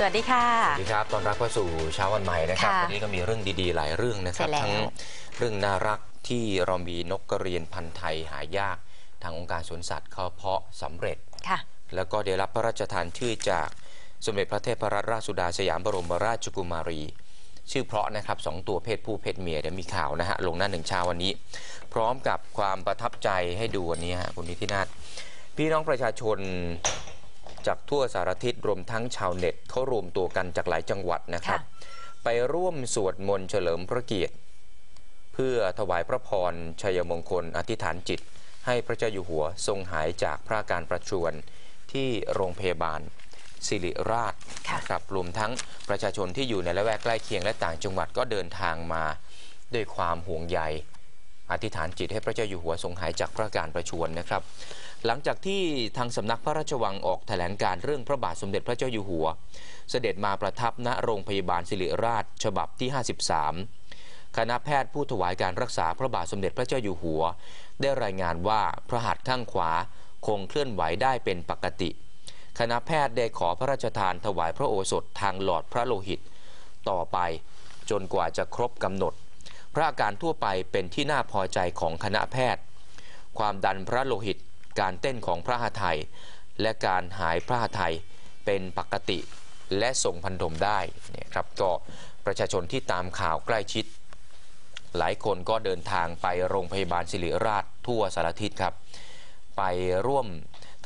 สวัสดีค่ะ สวัสดีครับ ตอนรับเข้าสู่เช้าวันใหม่นะครับค่ะวันนี้ก็มีเรื่องดีๆ หลายเรื่องนะครับใช่แล้วทั้งเรื่องน่ารักที่เรามีนกกระเรียนพันธุ์ไทยหายาก ทางองค์การสวนสัตว์เขาเพาะสำเร็จ ค่ะ แล้วก็ได้รับพระราชทานชื่อจากสมเด็จพระเทพรัตนราชสุดาสยามบรมราชกุมารี ชื่อเพราะนะครับสองตัวเพศผู้เพศเมียเดี๋ยวมีข่าวนะฮะลงหน้าหนึ่งเช้าวันนี้ พร้อมกับความประทับใจให้ดูวันนี้ฮะคุณนิตินาถพี่น้องประชาชน จากทั่วสารทิศรวมทั้งชาวเน็ตเขารวมตัวกันจากหลายจังหวัดนะครับค่ะไปร่วมสวดมนต์เฉลิมพระเกียรติ เพื่อถวายพระพรชัยมงคลอธิษฐานจิต ให้พระเจ้าอยู่หัวทรงหายจากพระอาการประชวรที่โรงพยาบาลศิริราชค่ะนะครับรวมทั้งประชาชนที่อยู่ในละแวกใกล้เคียงและต่างจังหวัดก็เดินทางมาด้วยความห่วงใยอธิษฐานจิตให้พระเจ้าอยู่หัวทรงหายจากพระอาการประชวรนะครับ หลังจากที่ทางสำนักพระราชวังออกแถลงการเรื่องพระบาทสมเด็จพระเจ้าอยู่หัว เสด็จมาประทับณโรงพยาบาลศิริราช ฉบับที่ 53 คณะแพทย์ผู้ถวายการรักษาพระบาทสมเด็จพระเจ้าอยู่หัว ได้รายงานว่าพระหัตถ์ข้างขวาคงเคลื่อนไหวได้เป็นปกติ คณะแพทย์ได้ขอพระราชทานถวายพระโอสถทางหลอดพระโลหิต ต่อไปจนกว่าจะครบกำหนด พระอาการทั่วไปเป็นที่น่าพอใจของคณะแพทย์ ความดันพระโลหิต การเต้นของพระหาไทยและการหายพระหาไทยเป็นปกติและส่งพันธมได้เนี่ยครับก็ประชาชนที่ตามข่าวใกล้ชิด หลายคนก็เดินทางไปโรงพยาบาลศิริราชทั่วสารทิศครับ ไปร่วม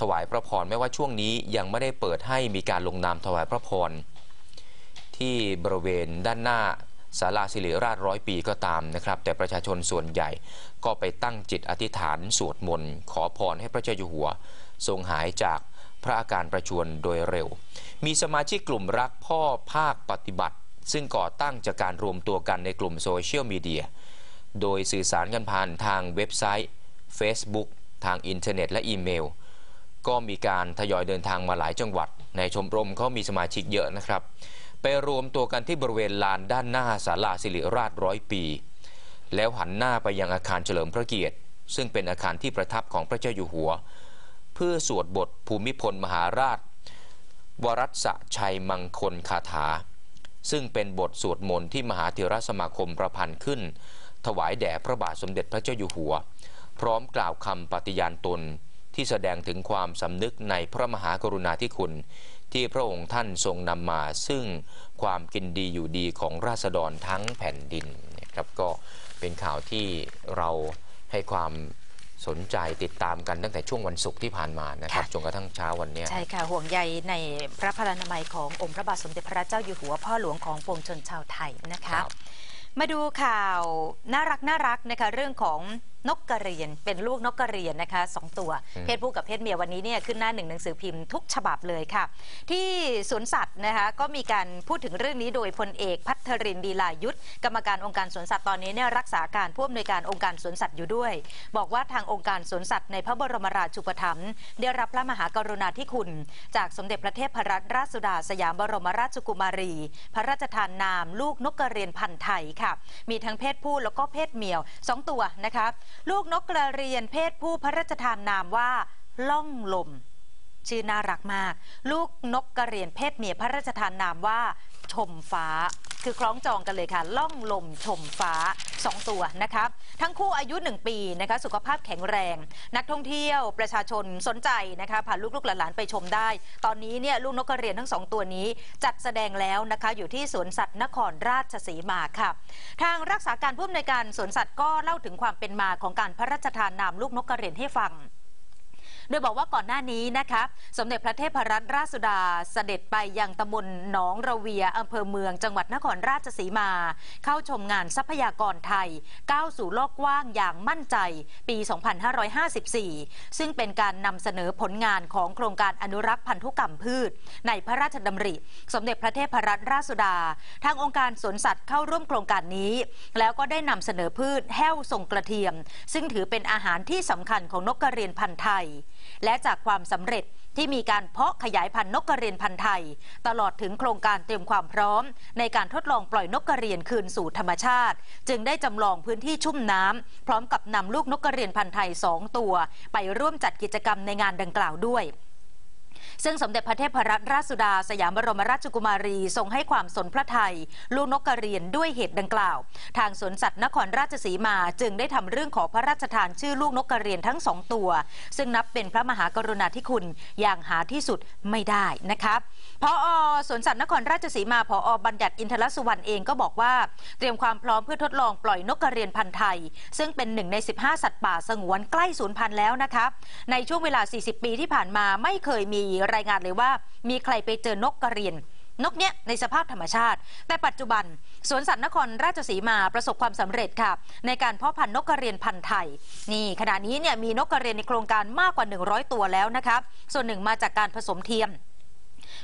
ถวายพระพรไม่ว่าช่วงนี้ยังไม่ได้เปิดให้มีการลงนามถวายพระพรที่บริเวณด้านหน้า ศาลาศิริราชร้อยปีก็ตามนะครับ แต่ประชาชนส่วนใหญ่ก็ไปตั้งจิตอธิษฐานสวดมนต์ขอพรให้พระเจ้าอยู่หัว ทรงหายจากพระอาการประชวรโดยเร็ว มีสมาชิกกลุ่มรักพ่อภาคปฏิบัติ ซึ่งก่อตั้งจากการรวมตัวกันในกลุ่มโซเชียลมีเดีย โดยสื่อสารกันผ่านทางเว็บไซต์ Facebook ทางอินเทอร์เน็ตและอีเมล ก็มีการทยอยเดินทางมาหลายจังหวัด ในชมรมเขามีสมาชิกเยอะนะครับ ไปรวมตัวกันที่บริเวณลานด้านหน้าศาลาศิริราชร้อยปี แล้วหันหน้าไปยังอาคารเฉลิมพระเกียรติ ซึ่งเป็นอาคารที่ประทับของพระเจ้าอยู่หัว เพื่อสวดบทภูมิพลมหาราช วรัสชัยมังคลคาถา ซึ่งเป็นบทสวดมนต์ที่มหาเถรสมาคมประพันธ์ขึ้น ถวายแด่พระบาทสมเด็จพระเจ้าอยู่หัว พร้อมกล่าวคำปฏิญาณตนที่แสดงถึงความสำนึกในพระมหากรุณาธิคุณ ที่พระองค์ท่านทรงนำมาซึ่งความกินดีอยู่ดีของราษฎรทั้งแผ่นดินเนี่ยครับก็เป็นข่าวที่เราให้ความสนใจติดตามกันตั้งแต่ช่วงวันศุกร์ที่ผ่านมานะครับค่ะจนกระทั่งเช้าวันเนี้ยใช่ค่ะห่วงใยในพระพลานามัยขององค์พระบาทสมเด็จพระเจ้าอยู่หัวพ่อหลวงของปวงชนชาวไทยนะคคะรับมาดูข่าวน่ารักน่ารักนะคะเรื่องของ นกกระเรียนเป็นลูกนกกระเรียนนะคะสองตัว เพศผู้กับเพศเมียวันนี้เนี่ยขึ้นหน้าหนึ่งหนังสือพิมพ์ทุกฉบับเลยค่ะ ที่สวนสัตว์นะคะก็มีการพูดถึงเรื่องนี้โดยพลเอกพัทรินทร์ดีลายุทธกรรมการองค์การสวนสัตว์ตอนนี้เนี่ยรักษาการผู้อำนวยการองค์การสวนสัตว์อยู่ด้วย บอกว่าทางองค์การสวนสัตว์ในพระบรมราชูปถัมภ์ได้รับพระมหากรุณาธิคุณ จากสมเด็จพระเทพรัตนราชสุดาสยามบรมราชกุมารี พระราชทานนาม ลูกนกกระเรียนพันธุ์ไทยค่ะ มีทั้งเพศผู้แล้วก็เพศเมียวสองตัวนะคะลูกนกกระเรียนเพศผู้พระราชทานนามว่าล่องลม ชื่อน่ารักมาก ลูกนกกระเรียนเพศเมียพระราชทานนามว่า ชมฟ้า คือคล้องจองกันเลยค่ะ ล่องลมชมฟ้า 2 ตัวนะครับ ทั้งคู่อายุ 1 ปีนะคะสุขภาพแข็งแรง นักท่องเที่ยวประชาชนสนใจนะคะพาลูกๆหลานๆไปชมได้ ตอนนี้เนี่ยลูกนกกระเรียนทั้งสองตัวนี้ จัดแสดงแล้วนะคะอยู่ที่สวนสัตว์นครราชสีมาค่ะ ทางรักษาการผู้อำนวยการสวนสัตว์ก็เล่าถึงความเป็นมาของการพระราชทานนามลูกนกกระเรียนให้ฟัง ดยบอกว่าก่อนหน้านี้นะคะสมเด็จพระเทพรัตนราชสุดาเสด็จไปยังตำบลหนองระเวียอำเภอเมืองจังหวัดนครราชสีมา เข้าชมงานทรัพยากรไทย ก้าวสู่โลกกว้างอย่างมั่นใจปี 2554 ซึ่งเป็นการนำเสนอผลงานของโครงการอนุรักษ์พันธุกรรมพืช ในพระราชดำริ สมเด็จพระเทพรัตนราชสุดา ทางองค์การสวนสัตว์เข้าร่วมโครงการนี้ แล้วก็ได้นำเสนอพืชแห้วทรงกระเทียม ซึ่งถือเป็นอาหารที่สำคัญของนกกระเรียนพันธุ์ไทยและจากความสำเร็จที่มีการเพาะขยายพันธุ์นกกระเรียนพันธุ์ไทย ตลอดถึงโครงการเตรียมความพร้อม ในการทดลองปล่อยนกกระเรียนคืนสู่ธรรมชาติ จึงได้จำลองพื้นที่ชุ่มน้ำพร้อมกับนำลูกนกกระเรียนพันธุ์ไทยสองตัว ไปร่วมจัดกิจกรรมในงานดังกล่าวด้วย ซึ่งสมเด็จพระเทพรัตนราชสุดา สยามบรมราชกุมารี ทรงให้ความสนพระไทย ลูกนกกระเรียนด้วยเหตุดังกล่าว ทางสวนสัตว์นครราชสีมาจึงได้ทำเรื่องขอพระราชทานชื่อลูกนกกระเรียนทั้งสองตัว ซึ่งนับเป็นพระมหากรุณาธิคุณอย่างหาที่สุดไม่ได้นะครับพอสวนสัตว์นครราชสีมาพอบัญญัติอินทรสุวรรณเองก็บอกว่าเตรียมความพร้อมเพื่อทดลองปล่อยนกกระเรียนพันธุ์ไทย ซึ่งเป็นหนึ่งใน 15 สัตว์ป่าสงวนใกล้สูญพันธุ์แล้วนะครับในช่วงเวลา 40 ปีที่ผ่านมาไม่เคยมีรายงานเลยว่า มีใครไปเจอนกกระเรียน นกเนี้ยในสภาพธรรมชาติ แต่ปัจจุบันสวนสัตว์นครราชสีมาประสบความสำเร็จค่ะ ในการเพาะพันธุ์นกกระเรียนพันธุ์ไทย นี่ขณะนี้เนี่ยมีนกกระเรียนในโครงการมากกว่า 100 ตัวแล้วนะครับส่วนหนึ่งมาจากการผสมเทียม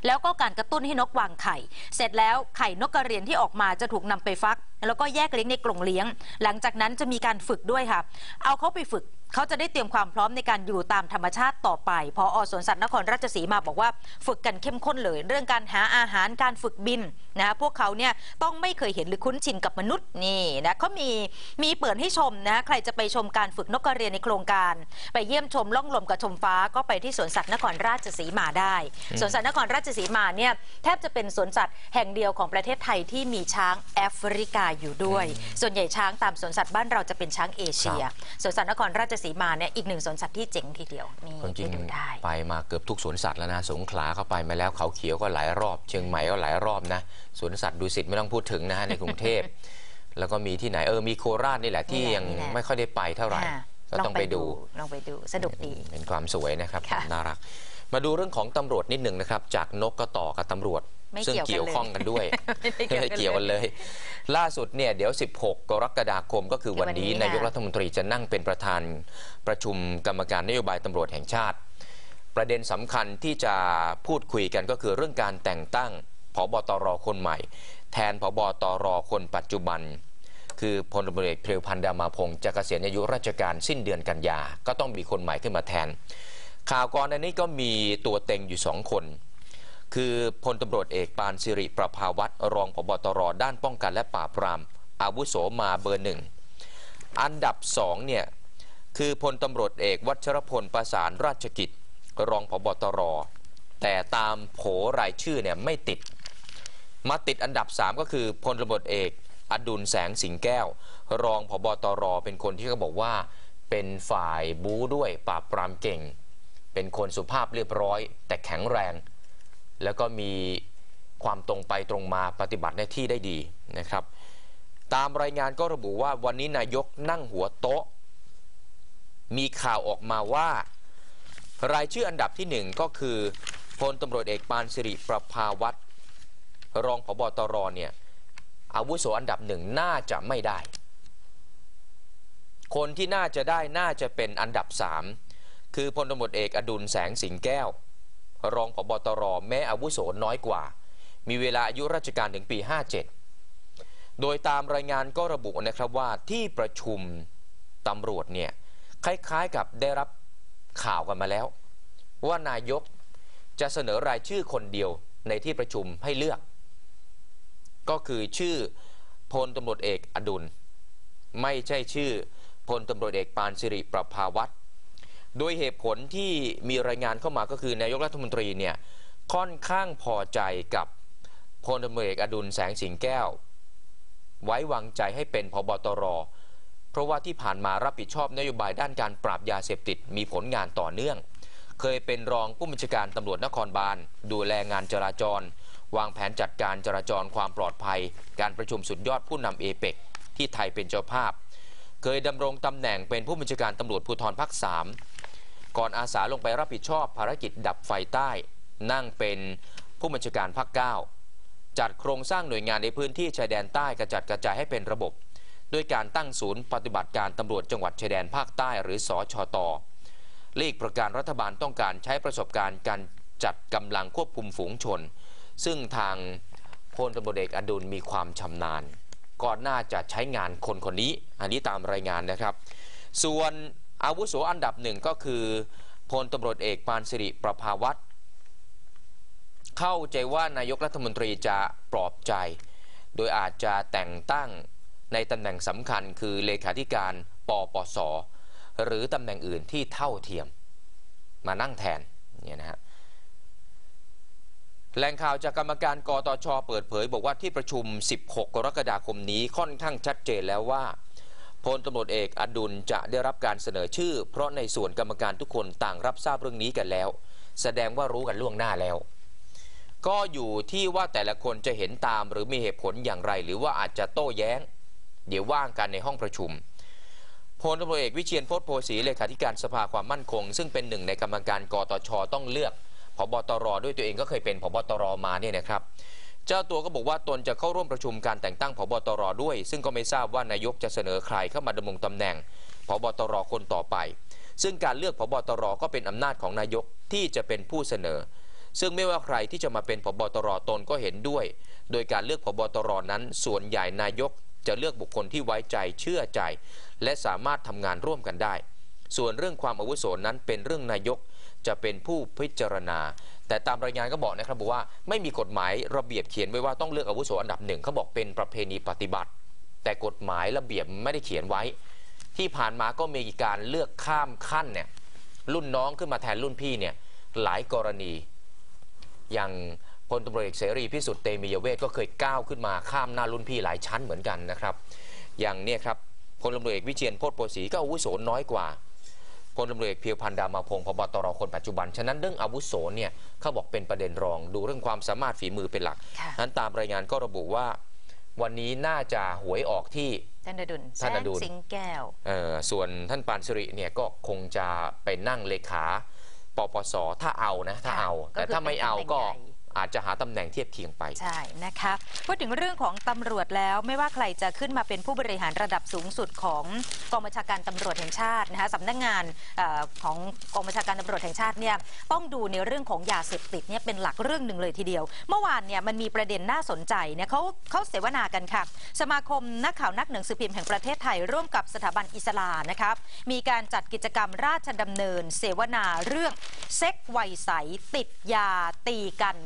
แล้วก็การกระตุ้นให้นกวางไข่ เสร็จแล้วไข่นกกระเรียนที่ออกมาจะถูกนำไปฟัก แล้วก็แยกเลี้ยงในกรงเลี้ยง หลังจากนั้นจะมีการฝึกด้วยค่ะ เอาเขาไปฝึก เขาจะได้เตรียมความพร้อมในการอยู่ตามธรรมชาติต่อไป พออสวนสัตว์นครราชสีมาบอกว่าฝึกกันเข้มข้นเลย เรื่องการหาอาหารการฝึกบินนะพวกเขาเนี่ยต้องไม่เคยเห็นหรือคุ้นชินกับมนุษย์นี่นะเขามีมีเปิดให้ชมนะใครจะไปชมการฝึกนกกระเรียนในโครงการ ไปเยี่ยมชมล่องลมกับชมฟ้าก็ไปที่สวนสัตว์นครราชสีมาได้สวนสัตว์นครราชสีมาเนี่ยแทบจะเป็นสวนสัตว์แห่งเดียวของประเทศไทยที่มีช้างแอฟริกาอยู่ด้วย ส่วนใหญ่ช้างตามสวนสัตว์บ้านเราจะเป็นช้างเอเชียสวนสัตว์นครราชสีมาเนี่ยอีกหนึ่งสวนสัตว์ที่เจ๋งทีเดียวนี่ความจริไปงดูได้ ไปมาเกือบทุกสวนสัตว์แล้วนะ สงขลาเข้าไปมาแล้วเขาเขียวก็หลายรอบ เชียงใหม่ก็หลายรอบนะสวนสัตว์ดูสิตไม่ต้องพูดถึงนะฮะในกรุงเทพ แล้วก็มีที่ไหนเออมีโคราชนี่แหละที่นี่แหละยังนี่แหละไม่ค่อยได้ไปเท่าไหร่ค่ะก็ต้องไปดูลองไปดูสนุกดีเป็นความสวยนะครับค่ะน่ารัก มาดูเรื่องของตำรวจนิดหนึ่งนะครับ จากนกก็ต่อกับตำรวจ ไม่ซึ่งเกี่ยวกันเกี่ยวข้องกันด้วยไม่ได้เกี่ยวกันเลยเกี่ยวกันเลยล่าสุดเนี่ยเดี๋ยว 16 กรกฎาคมก็คือวันนี้คือวันนี้นายกค่ะรัฐมนตรีจะนั่งเป็นประธานประชุมกรรมการนโยบายตำรวจแห่งชาติ ประเด็นสำคัญที่จะพูดคุยกันก็คือเรื่องการแต่งตั้งผบตรคนใหม่ แทนผบตรคนปัจจุบัน คือพลตำรวจเอกเพรียวพันธ์ดามาพงศ์จะเกษียณอายุราชการสิ้นเดือนกันยาก็ต้องมีคนใหม่ขึ้นมาแทน ข่าวก่อนอันนี้ก็มีตัวเต็งอยู่สองคน คือพลตำรวจเอกปานสิริประภาวัตรรองผบตรด้านป้องกันและปราบปราม อาวุโสมาเบอร์หนึ่ง อันดับสองเนี่ย คือพลตำรวจเอกวัชรพลประสานราชกิจ รองผบตร แต่ตามโผรายชื่อเนี่ยไม่ติด มาติดอันดับ3ก็คือพลตำรวจเอกอดุลแสงสิงแก้ว รองผบตรเป็นคนที่เขาบอกว่าเป็นฝ่ายบู๊ด้วยปราบปรามเก่ง เป็นคนสุภาพเรียบร้อย แต่แข็งแรง แล้วก็มีความตรงไปตรงมาปฏิบัติหน้าที่ได้ดีนะครับ ตามรายงานก็ระบุว่าวันนี้นายกนั่งหัวโต๊ะ มีข่าวออกมาว่า รายชื่ออันดับที่หนึ่งก็คือพลตำรวจเอกปานสิริประภาวัตรรองผบตรเนี่ยอาวุโสอันดับหนึ่งน่าจะไม่ได้ คนที่น่าจะได้น่าจะเป็นอันดับสามคือพลตำรวจเอกอดุลแสงสิงแก้ว รองผบตรแม้อาวุโสน้อยกว่า มีเวลาอายุราชการถึงปี 57 โดยตามรายงานก็ระบุนะครับว่าที่ประชุมตำรวจเนี่ยคล้ายๆกับได้รับข่าวกันมาแล้ว ว่านายกจะเสนอรายชื่อคนเดียวในที่ประชุมให้เลือก ก็คือชื่อพลตำรวจเอกอดุล ไม่ใช่ชื่อพลตำรวจเอกปานสิริประภาวัตร โดยเหตุผลที่มีรายงานเข้ามาก็คือนายกรัฐมนตรีเนี่ยค่อนข้างพอใจกับพลตำรวจเอกอดุลแสงสิงแก้ว ไว้วางใจให้เป็นพบตร เพราะว่าที่ผ่านมารับผิดชอบนโยบายด้านการปราบยาเสพติดมีผลงานต่อเนื่อง เคยเป็นรองผู้บัญชาการตำรวจนครบาล ดูแลงานจราจร วางแผนจัดการจราจรความปลอดภัย การประชุมสุดยอดผู้นำเอเปกที่ไทยเป็นเจ้าภาพ เคยดำรงตำแหน่งเป็นผู้บัญชาการตำรวจภูธรภาคสาม ก่อนอาสาลงไปรับผิดชอบภารกิจดับไฟใต้ นั่งเป็นผู้บัญชาการภาคเก้าจัดโครงสร้างหน่วยงานในพื้นที่ชายแดนใต้กระจัดกระจายให้เป็นระบบ ด้วยการตั้งศูนย์ปฏิบัติการตำรวจจังหวัดชายแดนภาคใต้หรือสอชอตอเลขประการรัฐบาลต้องการใช้ประสบการณ์การจัดกำลังควบคุมฝูงชน ซึ่งทางพลตำรวจเอกอดุลมีความชำนาญก็น่าจะใช้งานคนคนนี้ อันนี้ตามรายงานนะครับ ส่วน อาวุโสอันดับหนึ่งก็คือพลตำรวจเอกปานสิริประภาวัตรเข้าใจว่านายกรัฐมนตรีจะปลอบใจ โดยอาจจะแต่งตั้งในตำแหน่งสำคัญคือเลขาธิการปปส หรือตำแหน่งอื่นที่เท่าเทียม มานั่งแทนเนี่ยนะฮะแหล่งข่าวจากกรรมการกตชเปิดเผย บอกว่าที่ประชุม 16 กรกฎาคมนี้ค่อนข้างชัดเจนแล้วว่า พลตำรวจเอกอดุลจะได้รับการเสนอชื่อ เพราะในส่วนกรรมการทุกคนต่างรับทราบเรื่องนี้กันแล้ว แสดงว่ารู้กันล่วงหน้าแล้ว ก็อยู่ที่ว่าแต่ละคนจะเห็นตามหรือมีเหตุผลอย่างไร หรือว่าอาจจะโต้แย้ง เดี๋ยวว่างกันในห้องประชุมพลตำรวจเอกวิเชียนโพธิ์โพสีเลขาธิการสภาความมั่นคง ซึ่งเป็นหนึ่งในกรรมการกตชต้องเลือกพบตรด้วยตัวเองก็เคยเป็นพบตรมาเนี่ยนะครับ เจ้าตัวก็บอกว่าตนจะเข้าร่วมประชุมการแต่งตั้งพบตรด้วย ซึ่งก็ไม่ทราบว่านายกจะเสนอใครเข้ามาดำรงตำแหน่งพบตรคนต่อไป ซึ่งการเลือกพบตรก็เป็นอำนาจของนายกที่จะเป็นผู้เสนอ ซึ่งไม่ว่าใครที่จะมาเป็นพบตรตนก็เห็นด้วย โดยการเลือกพบตรนั้น ส่วนใหญ่นายกจะเลือกบุคคลที่ไว้ใจเชื่อใจ และสามารถทำงานร่วมกันได้ ส่วนเรื่องความอาวุโสนั้นเป็นเรื่องนายกจะเป็นผู้พิจารณา แต่ตามรายงานก็บอกนะครับบอกว่าไม่มีกฎหมายระเบียบเขียนไว้ว่าต้องเลือกอาวุโสอันดับหนึ่งเขาบอกเป็นประเพณีปฏิบัติ แต่กฎหมายระเบียบไม่ได้เขียนไว้ ที่ผ่านมาก็มีการเลือกข้ามขั้นเนี่ยรุ่นน้องขึ้นมาแทนรุ่นพี่เนี่ยหลายกรณี อย่างพลตำรวจเอกเสรีพิสุทธิ์เตมียเวทก็เคยก้าวขึ้นมาข้ามหน้ารุ่นพี่หลายชั้นเหมือนกันนะครับ อย่างเนี่ยครับพลตำรวจเอกวิเชียนโพธิ์โพสีก็อาวุโสน้อยกว่า พลตำรวจเอกเพียวพันธ์ดามาพงศ์พบตรคนปัจจุบัน ฉะนั้นเรื่องอาวุโสเนี่ยเขาบอกเป็นประเด็นรองดูเรื่องความสามารถฝีมือเป็นหลักค่ะนั้นตามรายงานก็ระบุว่า วันนี้น่าจะหวยออกที่ท่านอดุลท่านอดุลแสงสิงแก้วเอ่อส่วนท่านปานสิริเนี่ยก็คงจะไปนั่งเลขาปปสถ้าเอานะถ้าเอาค่ะแต่ถ้าไม่เอาก็คื อาจจะหาตำแหน่งเทียบเคียงไป ใช่นะคะพูดถึงเรื่องของตำรวจแล้วไม่ว่าใครจะขึ้นมาเป็นผู้บริหารระดับสูงสุดของกองบัญชาการตำรวจแห่งชาตินะคะสำนักงานออของกองบัญชาการตำรวจแห่งชาติเนี่ยต้องดูในเรื่องของยาเสพติดเนี่ยเป็นหลักเรื่องหนึ่งเลยทีเดียว เมื่อวานเนี่ยมันมีประเด็นน่าสนใจเนี่ยเขาเขาเสวนากันค่ะ สมาคมนักข่าวนักหนังสือพิมพ์แห่งประเทศไทย ร่วมกับสถาบันอิสลานะครับมีการจัดกิจกรรมราชดำเนิน เสวนาเรื่องเซ็กไวัยใสติดยาตีกัน